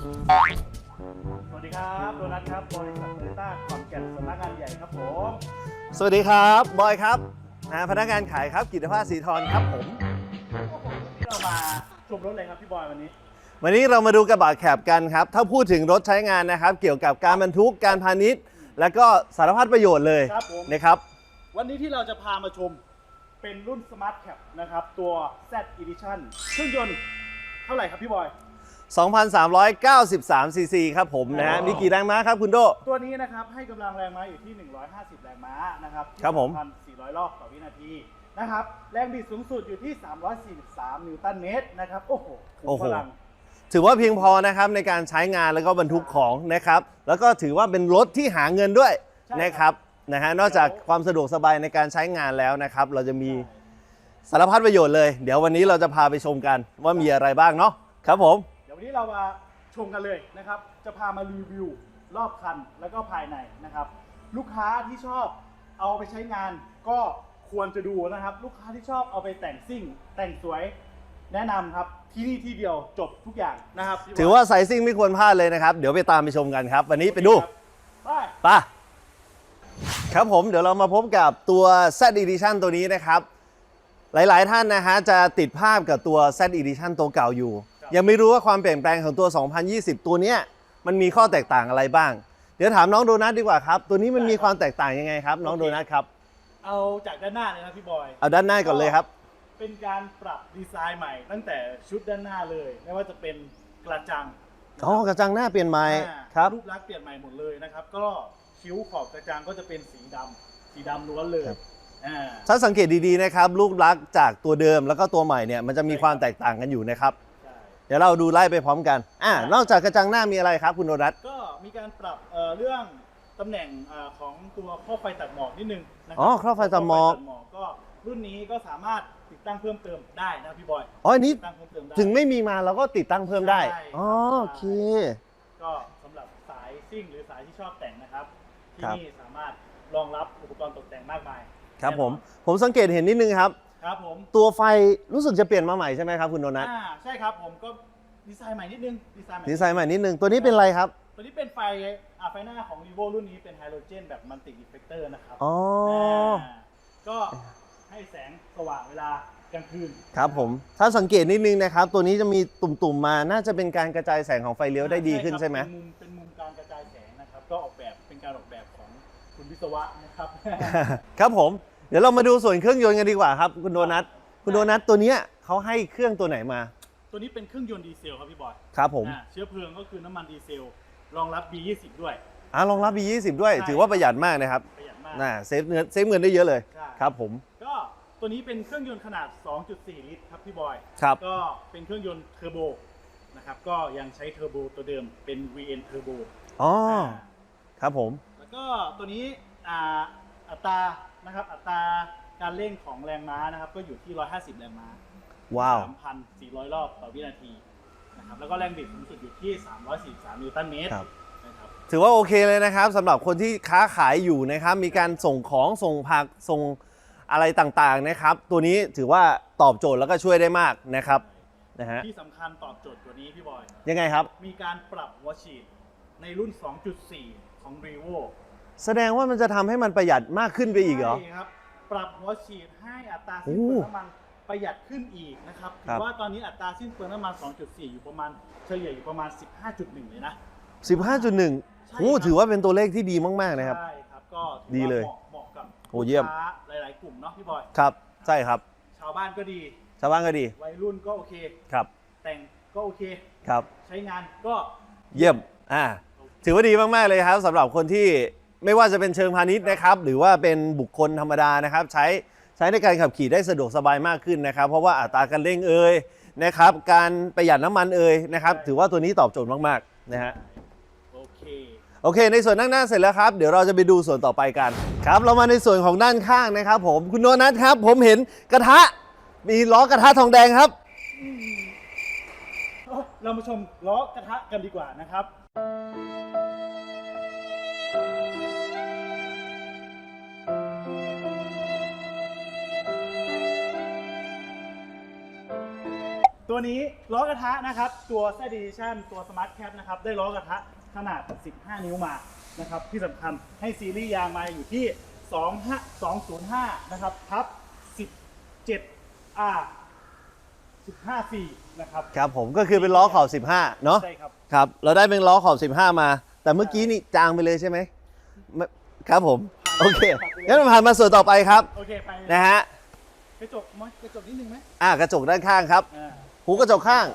สวัสดีครับโดนัทครับบริษัทโตโยต้าขอนแก่นสำนักงานใหญ่ครับผมสวัสดีครับบอยครับอ่าพนักงานขายครับกิตภาสศรีทรครับผม ที่เรามาชมรถเลยครับพี่บอยวันนี้ วันนี้เรามาดูกระบะแคบกันครับ ถ้าพูดถึงรถใช้งานนะครับ เกี่ยวกับการบรรทุกการพาณิชย์ และก็สารพัดประโยชน์เลยครับผม นะครับ วันนี้ที่เราจะพามาชมเป็นรุ่น Smart Cap นะครับ ตัว Z Edition เครื่องยนต์เท่าไหร่ครับพี่บอย 2,393 ซีซีครับผมนะฮะอ๋อมีกี่แรงม้าครับคุณโด ตัวนี้นะครับให้กำลังแรงม้าอยู่ที่ 150 แรงม้านะครับครับผม400 รอบต่อวินาทีนะครับ แรงบิดสูงสุดอยู่ที่ 343 นิวตันเมตรนะครับ โอ้โหขุมโอ้โห พลัง ถือว่าเพียงพอนะครับในการใช้งานแล้วก็บรรทุกของนะครับ แล้วก็ถือว่าเป็นรถที่หาเงินด้วยใช่ นะครับนะฮะนอกจากความสะดวกสบายในการใช้งานแล้วนะครับ เราจะมีสารพัดประโยชน์เลย เดี๋ยววันนี้เราจะพาไปชมกันว่ามีอะไรบ้างเนาะครับผมเดี๋ย ววันนี้เรามาชมกันเลยนะครับ จะพามารีวิวรอบคันแล้วก็ภายในนะครับ ลูกค้าที่ชอบเอาไปใช้งานก็ควรจะดูนะครับ ลูกค้าที่ชอบเอาไปแต่งซิ่ง แต่งสวยแนะนำครับที่นี่ที่เดียวจบทุกอย่างนะครับพี่บยถือว่าไซซิ่งไม่ควรพลาดเลยนะครับ เดี๋ยวไปตามไปชมกันครับ วันนี้ไปดูครับไปไป่ะครับผมเดี๋ยวเรามาพบกับตัว Z Edition ตัวนี้นะครับ หลายๆท่านนะฮะจะติดภาพกับตัว Z Edition ตัวเก่าอยู่ ยังไม่รู้ว่าความเปลี่ยนแปลงของตัว 2020 ตัวเนี้ยมันมีข้อแตกต่างอะไรบ้าง เดี๋ยวถามน้องโดนัทดีกว่าครับ ตัวนี้มันมีความแตกต่างยังไงครับ น้องโดนัทครับ เอาจากด้านหน้าเลยนะพี่บอย เอาด้านหน้าก่อนเลยครับ เป็นการปรับดีไซน์ใหม่ ตั้งแต่ชุดด้านหน้าเลย ไม่ว่าจะเป็นกระจังอ๋อกระจังหน้าเปลี่ยนใหม่อ่าครับรูปลักษณ์เปลี่ยนใหม่หมดเลยนะครับ ก็คิ้วขอบกระจังก็จะเป็นสีดำสีดำล้วนเลยครับอ่าถ้าสังเกตดีๆนะครับรูปลักษณ์จากตัวเดิมแล้วก็ตัวใหม่เนี่ยมันจะมีความแตกต่างกันอยู่นะครับใช่เดี๋ยวเราดูไล่ไปพร้อมกัน อ่า นอกจากกระจังหน้ามีอะไรครับคุณโดนัทก็มีการปรับเอ่อเรื่องตำแหน่งอาของตัวข้อไฟตัดหมอกนิดนึงนะครัอ๋อครอบไฟตัดหมอกข้ฟตัดหมอกก็รุ่นนี้ก็สามารถติดตั้งเพิ่มเติมได้นะพี่บอยอ๋ออันนี้ติดตั้งเพิ่มเติมได้ ถึงไม่มีมาเราก็ติดตั้งเพิ่มได้ ใช่อ๋อโอเค ก็สำหรับสายซิ่งหรือสายที่ชอบแต่งนะครับ ที่ครับ นี่สามารถรองรับอุปกรณ์ตกแต่งมากมายครับผม แน่นผมสังเกตเห็นนิดนึงครับอน ครับผมตัวไฟรู้สึกจะเปลี่ยนมาใหม่ใช่ไหมครับคุณโดนัทอ่าใช่ครับผมก็ดีไซน์ใหม่นิดนึงดีไซน์ใหม่ดีไซน์ใหม่นิดนึงตัวนี้เป็นอะไรครับ ตัวนี้เป็นไฟอ่าไฟหน้าของ vivo รุ่นนี้เป็นไฮโดรเจนแบบมันติ d ิเฟกเตอร์นะครับอ๋อาก็ให้แสงสว่างเวลากลางคืนครับผมถ้าสังเกตนิดนึงนะครับ ตัวนี้จะมีตุ่มๆมาน่าจะเป็นการกระจายแสงของไฟเลี้ยวได้ดีขึ้นใช่ไหมเป็นมุมเป็นมุมการกระจายแสงนะครับ ก็ออกแบบเป็นการออกแบบของคุณวิศวะนะครับ ครับผม เดี๋ยวเรามาดูส่วนเครื่องยนต์กันดีกว่าครับ คุณโดนัทคุณโดนัทตัวเนี้ยเขาให้เครื่องตัวไหนมา ตัวนี้เป็นเครื่องยนต์ดีเซลครับพี่บอยครับผมอ่าเชื้อเพลิงก็คือน้ำมันดีเซล รองรับ B20 ด้วย อ่ารองรับ B20 ด้วย ใช่ ถือว่าประหยัดมากนะครับประหยัดมาก น่าเซฟเงินเซฟเงินได้เยอะเลยใช่ ครับผมก็ตัวนี้เป็นเครื่องยนต์ขนาด 2.4 ลิตรครับพี่บอย ครับ ก็เป็นเครื่องยนต์เทอร์โบนะครับ ก็ยังใช้เทอร์โบตัวเดิมเป็น VN Turbo อ๋ออ่าครับผม แล้วก็ตัวนี้อ่า อัตรานะครับอัตราการเร่งของแรงม้านะครับก็อยู่ที่ 150 แรงม้า ว้าว 3,400 รอบต่อวินาทีนะครับแล้วก็แรงบิดสูงสุดอยู่ที่ 343 นิวตันเมตรครับ นะครับถือว่าโอเคเลยนะครับสำหรับคนที่ค้าขายอยู่นะครับ มีการส่งของส่งผักส่งอะไรต่างๆนะครับ ตัวนี้ถือว่าตอบโจทย์แล้วก็ช่วยได้มากนะครับนะฮะที่สำคัญตอบโจทย์ตัวนี้พี่บอย ยังไงครับ มีการปรับวอชีดในรุ่น 2.4 ของ r e v o แสดงว่ามันจะทำให้มันประหยัดมากขึ้นไปอีกเหรอ ใช่ครับ ปรับหัวฉีดให้อัตราโอ้สิ้นเปลืองน้ำมันประหยัดขึ้นอีกนะครับคถืรับ อว่าตอนนี้อัตราสิ้นเปลืองน้ำมัน 2.4 อยู่ประมาณเฉลี่ยอยู่ประมาณ 15.1 เลยนะ 15.1โอ้ถือว่าเป็นตัวเลขที่ดีมากๆนะครับ ใช่ครับ ก็ถือดีว่าเลยเหมาะเหมาะกับโอ้เยี่ยม ลูกค้าหลาย ๆ กลุ่มเนาะพี่บอย ครับ ใช่ครับ ชาวบ้านก็ดี ชาวบ้านก็ดี วัยรุ่นก็โอเค ครับ แต่งก็โอเค ครับ ใช้งานก็ เยี่ยม อ่า ถือว่าดีมาก ๆ เลยครับสำหรับคนที่ ไม่ว่าจะเป็นเชิงพาณิชย์นะครับ หรือว่าเป็นบุคคลธรรมดานะครับ ใช้ใช้ในการขับขี่ได้สะดวกสบายมากขึ้นนะครับ เพราะว่าอัตราการเร่งเอ่ยนะครับ การประหยัดน้ำมันเอ่ยนะครับ ถือว่าตัวนี้ตอบโจทย์มากๆนะฮะโอเคโอเค ในส่วนนั่งหน้าเสร็จแล้วครับ เดี๋ยวเราจะไปดูส่วนต่อไปกันครับ เรามาในส่วนของด้านข้างนะครับ ผมคุณโนนัทครับ ผมเห็นกระทะมีล้อกระทะทองแดงครับ เรามาชมล้อกระทะกันดีกว่านะครับ ตัวตัวนี้ล้อกระทะนะครับ ตัว z Edition ตัว Smart Cap นะครับ ได้ล้อกระทะขนาด 15 นิ้วมานะครับ ที่สำคัญให้ซีรีส์ยางมาอยู่ที่25 205นะครับทับ17 R 15 4นะครับ ครับผมก็คือเป็นล้อขอบ 15 เนาะใช่ครับครับ เราได้เป็นล้อขอบ 15 มา แต่เมื่อกี้นี่จางไปเลยใช่ไหมไม่ครับผม โอเคงั้นเราผ่านมาส่วนต่อไปครับ โอเค ไปนะฮะกระจกมั้ยกระจกนิดนึงไหมอ่ากระจกด้านข้างครับ อ่า หูกระจกข้าง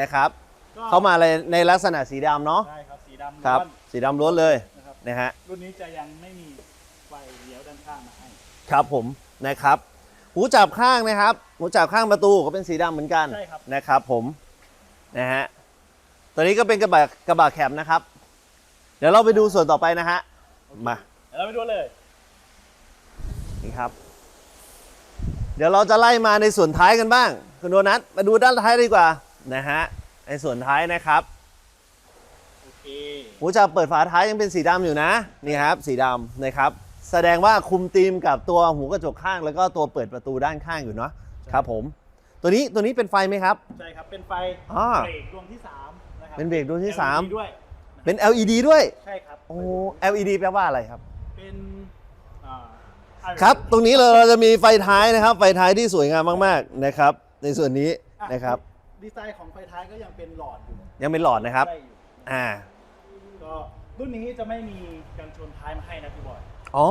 นะครับ ก็เข้ามาในในลักษณะสีดำเนาะได้ครับสีดำครับล้วนสีดำล้วนเลยนะครับนะฮะ รุ่นนี้จะยังไม่มีไฟเลี้ยวด้านข้างมาให้ครับผมนะครับ หูจับข้างนะครับ หูจับข้างประตูก็เป็นสีดำเหมือนกันใช่ครับนะครับ ผมนะฮะตัวนี้ก็เป็นกระบะกระบะแคบนะครับ เดี๋ยวเราไปดูส่วนต่อไปนะฮะมาเดี๋ยวเราไปดูเลยนี่ครับ เดี๋ยวเราจะไล่มาในส่วนท้ายกันบ้าง คุณโดนัทมาดูด้านท้ายดีกว่านะฮะในส่วนท้ายนะครับโอเคหูจับเปิดฝาท้ายยังเป็นสีดำอยู่นะนี่ครับ สีดำนะครับ แสดงว่าคุมธีมกับตัวหูกระจกข้าง แล้วก็ตัวเปิดประตูด้านข้างอยู่เนาะครับผม ตัวนี้ตัวนี้เป็นไฟไหมครับใช่ครับเป็นไฟอ่าเบรกดวงที่3นะครับเป็นเบรกดวงที่ LED สามด้วยเป็น LED ด้วยใช่ครับโอ้ LED แปลว่าอะไรครับ เป็นอ่าครับ ตรงนี้เราเราจะมีไฟท้ายนะครับ ไฟท้ายที่สวยงามมาก ๆ นะครับ ในส่วนนี้อ่นะครับ ดีไซน์ของไฟท้ายก็ยังเป็นหลอดอยู่ยังเป็นหลอดนะครับ ได้อยู่อ่า ก็รุ่นนี้จะไม่มีกันชนท้ายมาให้นะพี่บอยอ๋อ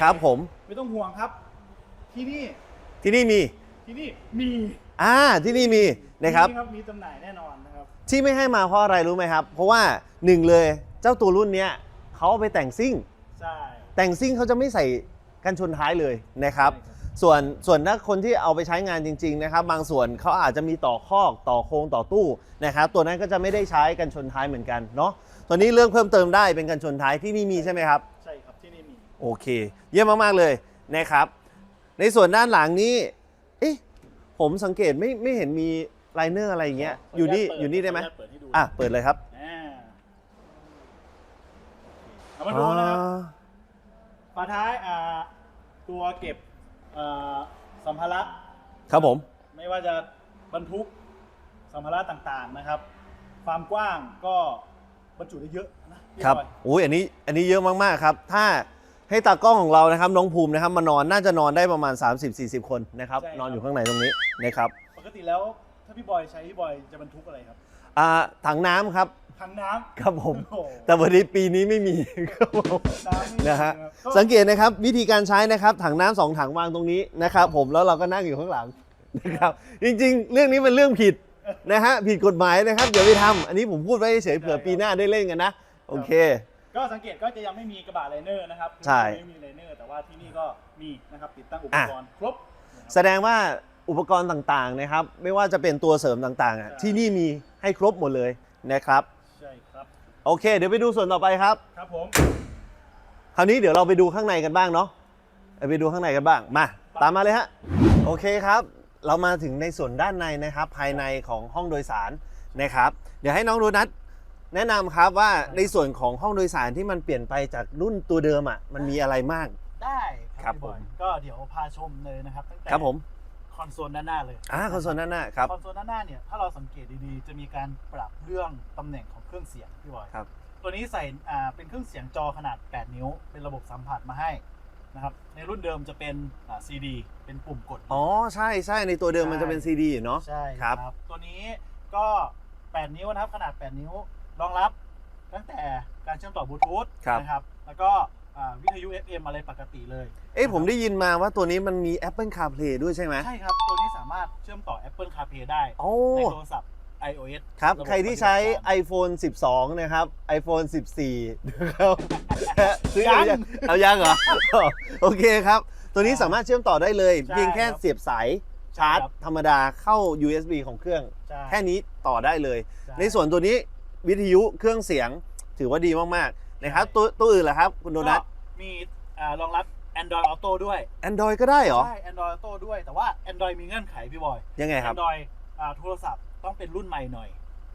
ครับผม ไม่ต้องห่วงครับ ที่นี่ที่นี่มี ที่นี่มีอ่า ที่นี่มีนะครับมีมีจำหน่ายแน่นอนนะครับ ที่ไม่ให้มาเพราะอะไรรู้ไหมครับ เพราะว่าหนึ่งเลยเจ้าตัวรุ่นเนี้ยเขาเอาไปแต่งซิ่ง ใช่แต่งซิ่งเขาจะไม่ใส่กันชนท้ายเลยนะครับ ใช่ครับ ส่วนส่วนถ้าคนที่เอาไปใช้งานจริงๆนะครับบางส่วนเขาอาจจะมีต่อคอกต่อโครงต่อตู้นะครับตัวนั้นก็จะไม่ได้ใช้กันชนท้ายเหมือนกันเนาะตัวนี้เรื่องเพิ่มเติมได้เป็นกันชนท้ายที่นี่มีใช่ไหมครับใช่ครับที่นี่มีโอเค เยี่ยมมากๆเลยนะครับ ในส่วนด้านหลังนี้เอ๊ะผมสังเกตไม่ไม่เห็นมีไลเนอร์อะไรอย่างเงี้ยอยู่นี่ขญาตเปิอยู่นี่ได้ไหมขญาตเปิดให้ดูอะเปิดเลยครับอ่าเอามาดูนะครับอ่าฝาท้ายอ่าตัวเก็บ อ่าสัมภาระครับผม ไม่ว่าจะบรรทุกสัมภาระต่างๆนะครับ ความกว้างก็บรรจุได้เยอะนะพี่ครับอยโอ้ยอันนี้อันนี้เยอะมากๆครับ ถ้าให้ตากล้องของเรานะครับ น้องภูมินะครับมานอนน่าจะนอนได้ประมาณ 30-40 คนนะครับนอนอยู่ข้างในตรงนี้นะครับ ปกติแล้วถ้าพี่บอยใช้พี่บอยจะบรรทุกอะไรครับ อ่าถังน้ำครับ ถังน้ำครับผม โอ้โหแต่วันนี้ปีนี้ไม่มีครับผมน้ำนี่นะฮะก็สังเกตนะครับวิธีการใช้นะครับถังน้ำสองถังวางตรงนี้นะครับผมแล้วเราก็นั่งอยู่ข้างหลังนะครับจริงๆ เรื่องนี้เป็นเรื่องผิดนะฮะผิดกฎหมายนะครับอย่าไปทำอันนี้ผมพูดไว้เฉยๆเผื่อปีหน้าได้เล่นกันนะโอเค ก็สังเกตก็จะยังไม่มีกระบะไลเนอร์นะครับใช่ ไม่มีไลเนอร์แต่ว่าที่นี่ก็มีนะครับติดตั้งอุปอะกรณ์ครบแสดงว่าอุปกรณ์ต่างๆนะครับ ไม่ว่าจะเป็นตัวเสริมต่างๆอะใช่ ที่นี่มีให้ครบหมดเลยนะครับใช่ครับ โอเค เดี๋ยวไปดูส่วนต่อไปครับ ครับผม คราวนี้เดี๋ยวเราไปดูข้างในกันบ้างเนาะไปดูข้างในกันบ้างมา ตามมาเลยฮะโอเคครับ เรามาถึงในส่วนด้านในนะครับ ภายในของห้องโดยสารนะครับ เดี๋ยวให้น้องโดนัทแนะนำครับว่าในส่วนของห้องโดยสารที่มันเปลี่ยนไปจากรุ่นตัวเดิมอะมันมีอะไรมาก ได้ครับพี่อยผมก็เดี๋ยวพาชมเลยนะครับตั้งแต่ครับผม คอนโซลด้านหน้าเลยอ่าคอนโซลด้านหน้าครับคอนโซลด้านหน้าเนี่ยถ้าเราสังเกตดีๆ จะมีการปรับเรื่องตำแหน่งของเครื่องเสียงพี่บอยครับ ตัวนี้ใส่อ่าเป็นเครื่องเสียงจอขนาด 8 นิ้ว เป็นระบบสัมผัสมาให้นะครับในรุ่นเดิมจะเป็นอ่า CD เป็นปุ่มกด อ๋อใช่ใช่ในตัวเดิมมันจะเป็นใช่ซีดีเนาะใช่ครับ ตัวนี้ก็ 8 นิ้วนะครับขนาด 8 นิ้วรองรับตั้งแต่การเชื่อมต่อบลูทูธครับนะครับ แล้วก็ อ่าวิทยุ FM อะไรปกติเลย เอ้ผมได้ยินมาว่าตัวนี้มันมี Apple CarPlay ด้วยใช่ไหมใช่ครับ ตัวนี้สามารถเชื่อมต่อ Apple CarPlay ได้ โอ้ในโทรศัพท์ iOS ครับะบบใครที่ใช้ ปฏิบัติการ iPhone 12 นะครับ iPhone 14นะครับซื้อยังยังเอายังเหรอ โอเคครับ ตัวนี้ใช่สามารถเชื่อมต่อได้เลย ใช่เพียงแค่ครับ เสียบสายชาร์จครับธรรมดาเข้า USB ของเครื่อง ใช่แค่นี้ต่อได้เลยใช่ในส่วนตัวนี้วิทยุเครื่องเสียงถือว่าดีมากๆ นะครับใช่ตัวตัวอื่นล่ะครับ คุณโดนัทก็มีอ่ารองรับ Android Auto ด้วย Android ก็ได้เหรอ ใช่ Android Auto ด้วยแต่ว่า Android มีเงื่อนไขพี่บอย ยังไงครับ Android อ่าโทรศัพท์ต้องเป็นรุ่นใหม่หน่อย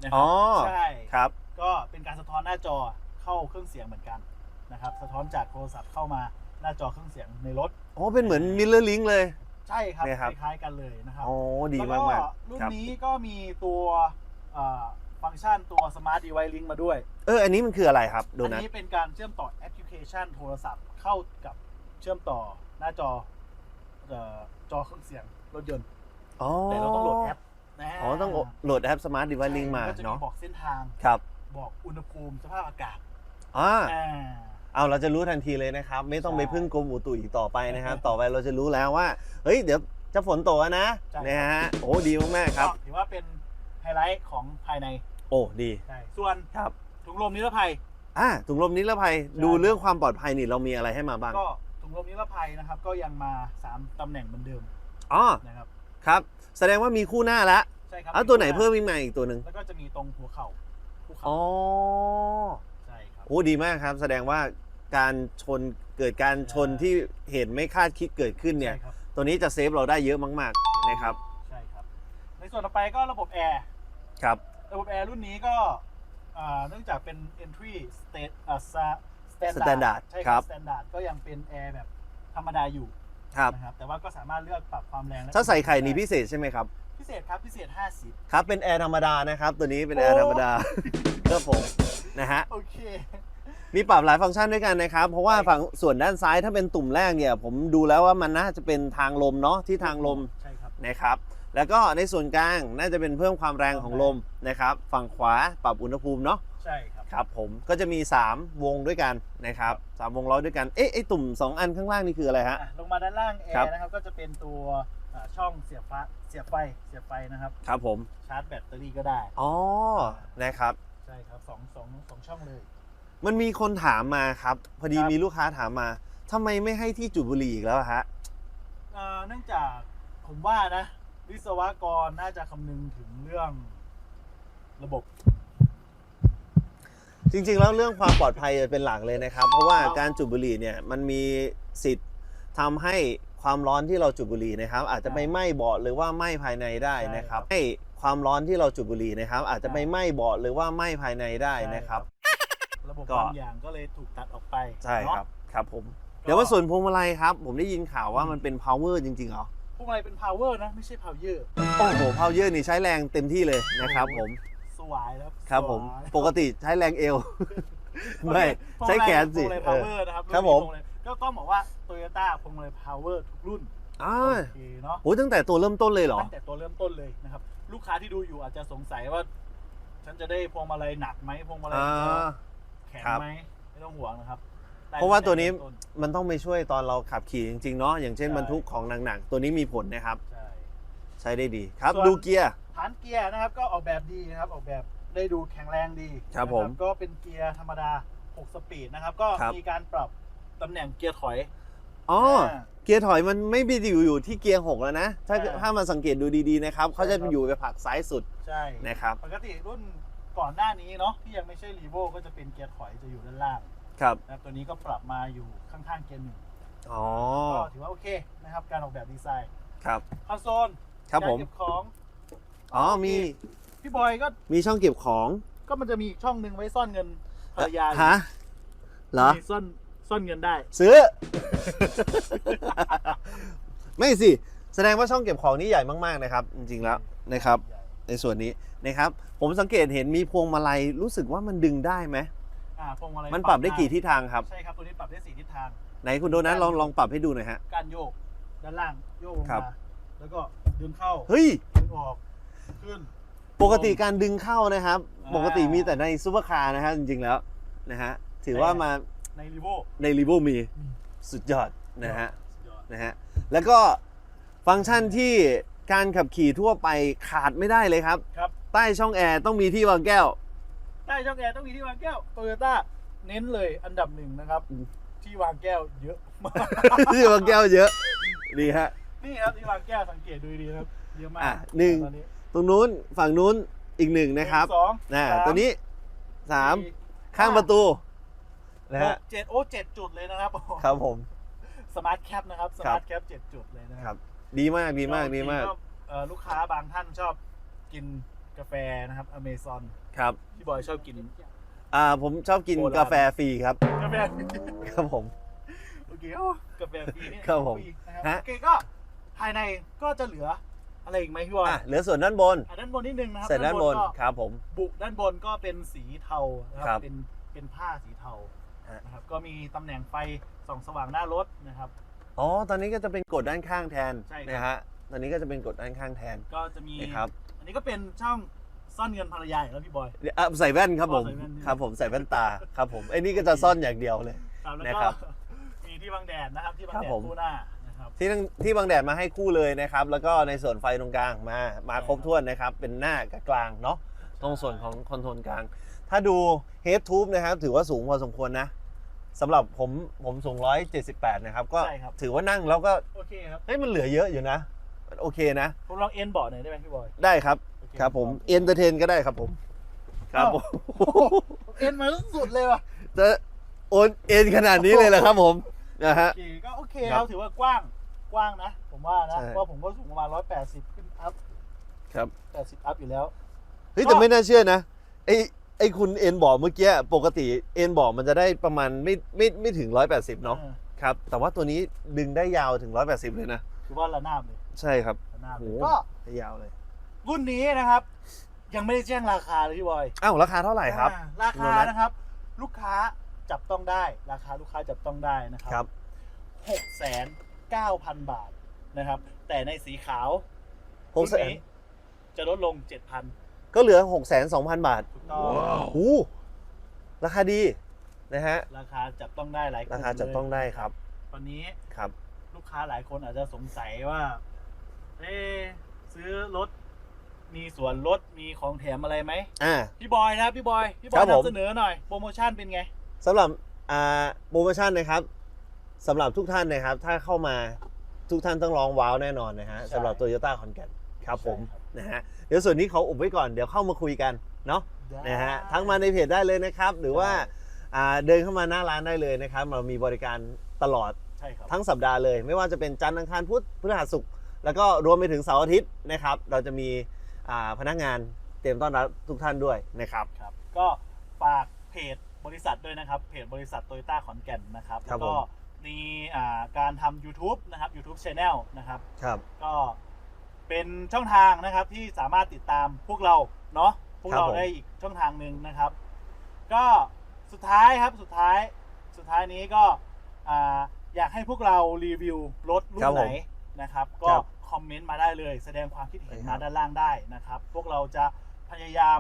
นะคอ๋รัอใช่ครับ ก็เป็นการสะท้อนหน้าจอเข้าเครื่องเสียงเหมือนกันนะครับสะท้อนจากโทรศัพท์เข้ามาหน้าจอเครื่องเสียงในรถ อ๋อ เป็นเหมือน Mirror Link เลย ใช่ครับนะครับ คล้ายๆกันเลยนะครับโอ้ดีแล้วมากก็ๆรุ่นครับ นี้ก็มีตัวเอ่อ ฟังก์ชันตัว Smart Device Link มาด้วย เออ อันนี้มันคืออะไรครับโดอันนัทนี้เป็นการเชื่อมต่อแอปพลิเคชันโทรศัพท์เข้ากับเชื่อมต่อหน้าจอเอ่อจอเครื่องเสียงรถยนต์ อ๋อแต่เราต้องโหลดแอปนะฮะอ๋อต้องโหลดแอป Smart Device Link มาก็จะมีเนาะบอกเส้นทาง ครับบอกอุณหภูมิสภาพอากาศอ่า อ่า เอาเราจะรู้ทันทีเลยนะครับ ไม่ต้องใช่ไปพึ่งกรมอุตุอีกต่อไปนะครับ ต่อไปเราจะรู้แล้วว่า เฮ้ย เดี๋ยวจะฝนตกแล้วนะใช่นะฮะโอ้ดีมากๆครับ ก็ถือว่าเป็น ไฮไลท์ของภายในโอ้ดีใช่ส่วนครับถุงลมนิรภัย อ่าถุงลมนิรภัยใช่ดูเรื่องความปลอดภัยนี่เรามีอะไรให้มาบ้างก็ถุงลมนิรภัยนะครับ ก็ยังมา 3ตำแหน่งเหมือนเดิมอ๋อนะครับครับ แสดงว่ามีคู่หน้าแล้วใช่ครับเอาตัวไหนเพิ่มอีกมาอีกตัวหนึ่งแล้วก็จะมีตรงหัวเข่าหัวเข่าอ๋อใช่ครับโอ้ดีมากครับ แสดงว่าการชนเกิดการชนใช่ที่เหตุไม่คาดคิดเกิดขึ้นเนี่ยใช่ครับตัวนี้จะเซฟเราได้เยอะมาก ๆ นะครับ ใช่ครับ ในส่วนต่อไปก็ระบบแอร์ ครับ ระบบแอร์รุ่นนี้ก็อ่าเนื่องจากเป็น entry state อ่า sa- standard Standard ใช่คครัรับ บ standard ก็ยังเป็นแอร์แบบธรรมดาอยู่ครับ นะครับ แต่ว่าก็สามารถเลือกปรับความแรงและถ้าใส่ไข่นี่พิเศษใช่ไหมครับ พิเศษครับพิเศษ 50 ครับ เป็นแอร์ธรรมดานะครับ ตัวนี้เป็นแอร์ธรรมดาครับผมนะฮะ โอเค มีปรับหลายฟังก์ชันด้วยกันนะครับ เพราะว่าใช่ ฝั่งส่วนด้านซ้ายถ้าเป็นตุ่มแรกเนี่ย ผมดูแล้วว่ามันน่าจะเป็นทางลมเนาะที่ทางลมใช่ครับ นะครับ แล้วก็ในส่วนกลางน่าจะเป็นเพิ่มความแรงของลมนะครับ ฝั่งขวาปรับอุณหภูมิเนาะใช่ครับครับผมก็จะมี 3 วงด้วยกันนะครับสามวงล้อด้วยกันเอ๊ะไอตุ่ม 2 อันข้างล่างนี่คืออะไรฮะอะลงมาด้านล่างแอครับร์นะครับก็จะเป็นตัวอ่าช่องเสียบฟ้าเสียบไฟเสียบไฟนะครับครับผมชาร์จแบตเตอรี่ก็ได้อ๋อนะครับใช่ครับสองสองสองช่องเลย มันมีคนถามมาครับ พอดีครับมีลูกค้าถามมาทำไมไม่ให้ที่จุดบุหรี่อีกแล้วอะฮะเอ่อเนื่องจากผมว่านะ วิศวกรน่าจะคำนึงถึงเรื่องระบบ จริงๆ แล้วเรื่องความปลอดภัยเป็นหลักเลยนะครับ เพราะว่าครับการจุดบุหรี่เนี่ยมันมีสิทธิ์ทำให้ความร้อนที่เราจุดบุหรี่นะครับ อาจจะไปไหม้เบาะหรือว่าไหม้ภายในได้นะครับ ให้ความร้อนที่เราจุดบุหรี่นะครับ อาจจะไปไหม้เบาะหรือว่าไหม้ภายในได้นะครับ ระบบก็ บางอย่างก็เลยถูกตัดออกไปใช่เนาะครับครับผมก็เดี๋ยวว่าส่วนพวงมาลัยครับ ผมได้ยินข่าวว่ามันเป็น power จริงๆเหรอ พวกอะไรเป็น power นะ ไม่ใช่ power โอ้โห power นี่ใช้แรงเต็มที่เลยนะครับผม สวายแล้วครับผม สวายปกติใช้แรงเอว ไม่ พวงใช้มาลัยแขนสิพวงมาลัยเออ power นะครับครับผมพวงาลัยก็ต้องบอกว่า Toyota พวงมาลัย power ทุกรุ่นอ่าโอเคเนาะโหตั้งแต่ตัวเริ่มต้นเลยเหรอ ตั้งแต่ตัวเริ่มต้นเลยนะครับ ลูกค้าที่ดูอยู่อาจจะสงสัยว่า ฉันจะได้พวงมาลัยหนักไหมพวงมาลัยอ่า แข็งครับ ไหมไม่ต้องห่วงนะครับได้ เพราะว่าตัวนี้ตั้งแต้มันต้องไปช่วยตอนเราขับขี่จริงๆเนาะอย่างเช่นใช่บรรทุกของหนักๆตัวนี้มีผลนะครับใช่ใช้ได้ดีครับส่วน ดูเกียร์ ฐานเกียร์นะครับก็ออกแบบดีนะครับออกแบบได้ดูแข็งแรงดีครับนะผมก็เป็นเกียร์ธรรมดา 6 สปีดนะครับ ก็ครับ มีการปรับตำแหน่งเกียร์ถอย อ๋ออ่าเกียร์ถอยมันไม่ไปอยู่อยู่ที่เกียร์หกแล้วนะถ้าอ่าถ้ามาสังเกตดูดีๆนะครับเขาจะใช่ครับ อยู่ไปผักซ้ายสุดใช่ นะครับ ปกติรุ่นก่อนหน้านี้เนาะที่ยังไม่ใช่รีโวก็จะเป็นเกียร์ถอยจะอยู่ด้านล่าง ครับนะครับตัวนี้ก็ปรับมาอยู่ข้างๆเกียร์หนึ่งอ๋อก็ถือว่าโอเคนะครับ การออกแบบดีไซน์ครับคอนโซลครับผมกาเก็บของอ๋อมีพี่บอยก็มีช่องเก็บของก็มันจะมีอีกช่องหนึ่งไว้ซ่อนเงินภรรยาอยู่ฮะเหรอมีซ่อนซ่อนเงินได้ ซื้อ ไม่สิ แสดงว่าช่องเก็บของนี่ใหญ่มากๆนะครับ จริงๆแล้วนะครับ ในส่วนนี้นะครับ ผมสังเกตเห็นมีพวงมาลัยรู้สึกว่ามันดึงได้ไหม อ่าพวงมาลัยมันปรับได้กี่ทิศทางครับ ใช่ครับตัวนี้ปรับได้สี่ทิศทาง ไหนคุณโดนัทลองลองปรับให้ดูหน่อยฮะ การโยกด้านล่างโยกลงครับ มาแล้วก็ดึงเข้าเฮ้ย ดึงออกขึ้น ปกติการดึงเข้านะครับ อ่าปกติมีแต่ในซูเปอร์คาร์นะฮะจริงๆแล้วนะฮะถือว่ามาในรีโว ในรีโวมีอืมสุดยอดนะฮะสุดยอดนะฮะแล้วก็ฟังก์ชันที่การขับขี่ทั่วไปขาดไม่ได้เลยครับ ครับ ใต้ช่องแอร์ต้องมีที่วางแก้ว ใต้ช่องแอร์ต้องมีที่วางแก้วโตโยต้าเน้นเลยอันดับหนึ่งนะครับอืมที่วางแก้วเยอะมากที่วางแก้วเยอะดีฮะนี่ครับที่วางแก้วสังเกตดูดีนะครับเยอะมากอะหนึ่งตอนนี้ตรงนู้นฝั่งนู้นอีกหนึ่งนะครับหงสองนะสามตัวนี้สามสี่ข้างประตูนะหฮะกเจ็ดโอ้เจ็ดจุดเลยนะครับครับผมสมาร์ทแคปนะครับสครัมาบร์ทแคปเจ็ดจุดเลยนะคครัรับบดีมากดีมากดีมากก็เอ่อลูกค้าบางท่านชอบกิน กาแฟนะครับอเมซอนครับพี่บอยชอบกิน อ่าผมชอบกินโบราณ กาแฟฟรีครับ กาแฟครับผม โอเคโอ้กาแฟฟรีนี่ครับผมฟรีนะครับฮะ โอเคก็ภายในก็จะเหลืออะไรอีกไหมพี่บอยอะเหลือส่วนด้านบน อะด้านบนนิดนึงนะครับเสร็จด้านบนก็ ครับผม บุด้านบนก็เป็นสีเทานะคครัรับบเป็นเป็นผ้าสีเทาฮะ นะครับก็มีตำแหน่งไฟส่องสว่างหน้ารถนะครับ อ๋อตอนนี้ก็จะเป็นกดด้านข้างแทนใช่ครับ นะฮะตอนนี้ก็จะเป็นกดด้านข้างแทนก็จะมีนะครับอั นนี้ก็เป็นช่องซ่อนเงินภรรยาอีกแล้วพี่บอย อะใส่แว่นครับผมอ๋อใส่แว่นนี่ครับผมใส่แว่นตาครับผมไอ้นี่ก็จะซ่อนอย่างเดียวเลย ครับแล้วนะก็ครับมีที่บังแดดนะครับ ที่บังครับแดดผม คู่หน้านะครับ ที่ทั้งที่บางแดดมาให้คู่เลยนะครับ แล้วก็ในส่วนไฟตรงกลางมามาครบถ้วนนะครับ เป็นหน้ากับกลางเนาะตรงส่วนของคอนโทรลกลาง ถ้าดูเฮดทูบนะครับ ถือว่าสูงพอสมควรนะสำหรับผมผมสูง 178 นะครับ ก็ใช่ครับ ถือว่านั่งแล้วก็โอเคครับ เฮ้ยมันเหลือเยอะอยู่นะ โอเคนะ ผมลองเอ็นเบาะหน่อยได้ไหมพี่บอยได้ครับ โอเคครับผมเอนเตอร์เทนก็ได้ครับผม ครับผมเอ็นมาสุดเลยว่ะจะโอนเอ็นขนาดนี้เลยเหรอครับผมนะฮะโอเคก็โอเคคครัรับบถือว่ากว้างกว้างนะ ผมว่านะใช่ เพราะผมก็สูงประมาณ 180 ขึ้นอัพครับ80 อัพอยู่แล้ว เฮ้ยแต่ไม่น่าเชื่อนะไอ้ไอ้คุณเอ็นบอกเมื่อกี้ปกติเอ็นบอกมันจะได้ประมาณไม่ไม่ไม่ถึง 180 เนาะออครับ แต่ว่าตัวนี้ดึงได้ยาวถึง 180 เลยนะถือว่าระนาบเลย ใช่ครับระนาบโหเลยก็ได้ยาวเลยรุ่นนี้นะครับ ยังไม่ได้แจ้งราคาเลยพี่บอยอ้าวราคาเท่าไหร่ครับ อ่าราคุณคาโดนัทนะครับ ลูกค้าจับต้องได้ ราคาลูกค้าจับต้องได้นะคครัรับ หกแสนเก้าพันบาทนะครับ แต่ในสีขาวหกแสรุ่นนี้จะลดลงเจ็ดพันก็เหลือ6 2 0 0 0บาทถูกต้องโอ้ราคาดีนะฮะ ราคาจับต้องได้หลายกลุ่มราคาจับต้องได้ครับตอนนี้ครับ ลูกค้าหลายคนอาจจะสงสัยว่า เอ๊ะซื้อรถ มีส่วนลดมีของแถมอะไรไหมอ่า พี่บอยนะครับพี่บอยพี่บครัอยบผม นำเสนอหน่อยโปรโมชั่นเป็นไง สำหรับอ่าโปรโมชั่นนะครับสำหรับทุกท่านนะครับ ถ้าเข้ามาทุกท่านต้องร้องว้าวแน่นอนนะฮะใช่สำหรับโตโยต้าคอนแกนครับผมใช่ครับ นะฮะเดี๋ยวส่วนนี้เขาอุบไว้ก่อนเดี๋ยวเข้ามาคุยกันเนาะนะฮะทั้งมาในเพจได้เลยนะครับ หรือว่าอ่าเดินเข้ามาหน้าร้านได้เลยนะครับ เรามีบริการตลอดใช่ครับทั้งสัปดาห์เลย ไม่ว่าจะเป็นจันทร์อังคารพุธพฤหัสศุกร์ แล้วก็รวมไปถึงเสาร์อาทิตย์นะครับ เราจะมีอ่าพนักงานเตรียมต้อนรับทุกท่านด้วยนะครับครับ ก็ฝากเพจบริษัทด้วยนะครับ เพจบริษัทโตโยต้าขอนแก่นนะครับครัแล้บวก็ผมมีอ่าการทำ YouTube นะครับ YouTube Channel นะครับครับก็เป็นช่องทางนะครับที่สามารถติดตามพวกเราเนาะพวกครับเราผมได้อีกช่องทางหนึ่งนะครับ ก็สุดท้ายครับสุดท้ายสุดท้ายนี้ก็อ่าอยากให้พวกเรารีวิวรถรุ่ครันบไหนผม นะครับ ก็ครับคอมเมนต์มาได้เลย แสดงความคิดเห็นครัมาบด้านล่างได้นะครับ พวกเราจะพยายาม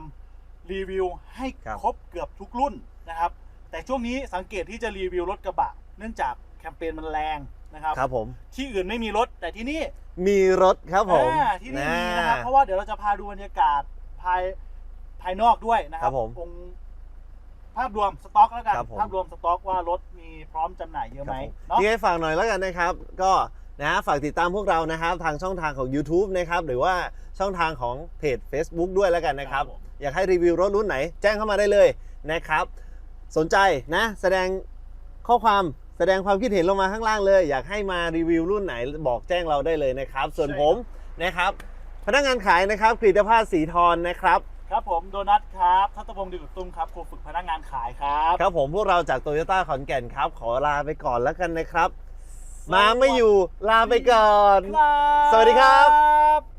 รีวิวให้ครับ ครบเกือบทุกรุ่นนะครับ แต่ช่วงนี้สังเกตที่จะรีวิวรถกระบะ เนื่องจากแคมเปญมันแรงนะครับ ครับผม ที่อื่นไม่มีรถแต่ที่นี่ มีรถครับผมอ่าที่นี่มีนะครับ เพราะว่าเดี๋ยวเราจะพาดูบรรยากาศภายภายนอกด้วยนะคครัรับบผมองค์ภาพรวมสต็อกแล้วกัน ครับผม ภาพรวมสต็อกว่ารถมีพร้อมจำหน่ายเยอะไหมครับผมเนาะ ยังไงฝากหน่อยแล้วกันนะครับ ก็ นะฝากติดตามพวกเรานะครับทางช่องทางของ YouTube นะครับหรือว่าช่องทางของเพจ Facebook ด้วยแล้วกันนะครับ ครับผม อยากให้รีวิวรถรุ่นไหน แจ้งเข้ามาได้เลยนะครับ สนใจนะแสดงข้อความแสดงความคิดเห็นลงมาข้างล่างเลย อยากให้มารีวิวรุ่นไหนบอกแจ้งเราได้เลยนะครับ ส่วนผมนะครับ พนักงานขายนะครับกรีฑาภาสสีทรนะครับ ครับผมโดนัทครับทัตพงศ์ดิวตุ้มครับครูฝึกพนักงานขายครับ ครับผมพวกเราจากโตโยต้าขอนแก่นครับ ขอลาไปก่อนแล้วกันนะครับ มาไม่อยู่ลาไปก่อนครับสวัสดีครับ